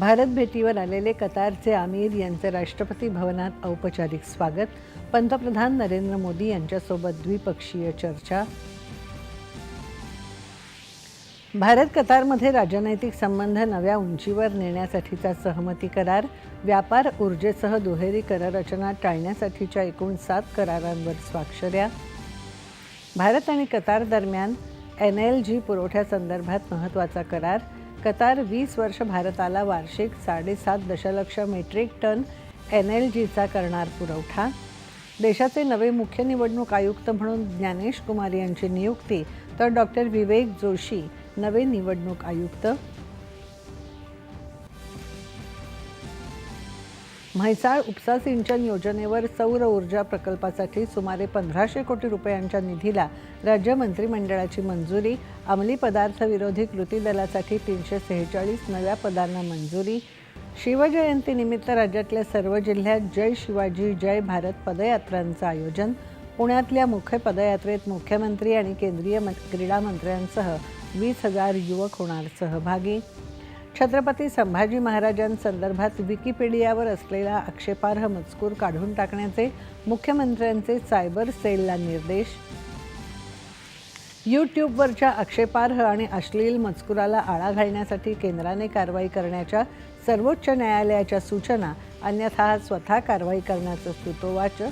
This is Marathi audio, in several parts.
भारत भेटीवर आलेले कतारचे आमिर यांचे राष्ट्रपती भवनात औपचारिक स्वागत. पंतप्रधान नरेंद्र मोदी यांच्यासोबत द्विपक्षीय चर्चा. भारत कतारमध्ये राजनैतिक संबंध नव्या उंचीवर नेण्यासाठीचा सहमती करार व्यापार ऊर्जेसह दुहेरी कररचना टाळण्यासाठीच्या एकूण सात करारांवर स्वाक्षऱ्या. भारत आणि कतार दरम्यान एन एल जी पुरवठ्यासंदर्भात महत्त्वाचा करार कतार वीस वर्ष भारताला वार्षिक साडेसात दशलक्ष मेट्रिक टन एन एल जीचा करणार पुरवठा. देशाचे नवे मुख्य निवडणूक आयुक्त म्हणून ज्ञानेश कुमार यांची नियुक्ती तर डॉक्टर विवेक जोशी नवे निवडणूक आयुक्त. म्हैसाळ उपसा सिंचन योजनेवर सौर ऊर्जा प्रकल्पासाठी सुमारे पंधराशे कोटी रुपयांच्या निधीला राज्य मंत्रिमंडळाची मंजुरी अंमली पदार्थ विरोधी कृती दलासाठी तीनशे सेहेचाळीस नव्या पदांना मंजुरी. शिवजयंतीनिमित्त राज्यातल्या सर्व जिल्ह्यात जय शिवाजी जय भारत पदयात्रांचं आयोजन. पुण्यातल्या मुख्य पदयात्रेत मुख्यमंत्री आणि केंद्रीय मं- क्रीडा मंत्र्यांसह वीस हजार युवक होणार सहभागी. छत्रपती संभाजी महाराजांसंदर्भात विकिपीडियावर असलेला आक्षेपार्ह मजकूर काढून टाकण्याचे मुख्यमंत्र्यांचे सायबर सेलला निर्देश. यूट्यूबवरच्या आक्षेपार्ह आणि अश्लील मजकुराला आळा घालण्यासाठी केंद्राने कारवाई करण्याच्या सर्वोच्च न्यायालयाच्या सूचना अन्यथा स्वतः कारवाई करण्याचं सुतोवाच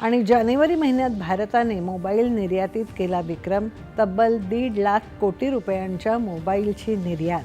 आणि जानेवारी महिन्यात भारताने मोबाईल निर्यातीत केला विक्रम तब्बल दीड लाख कोटी रुपयांच्या मोबाईलची निर्यात.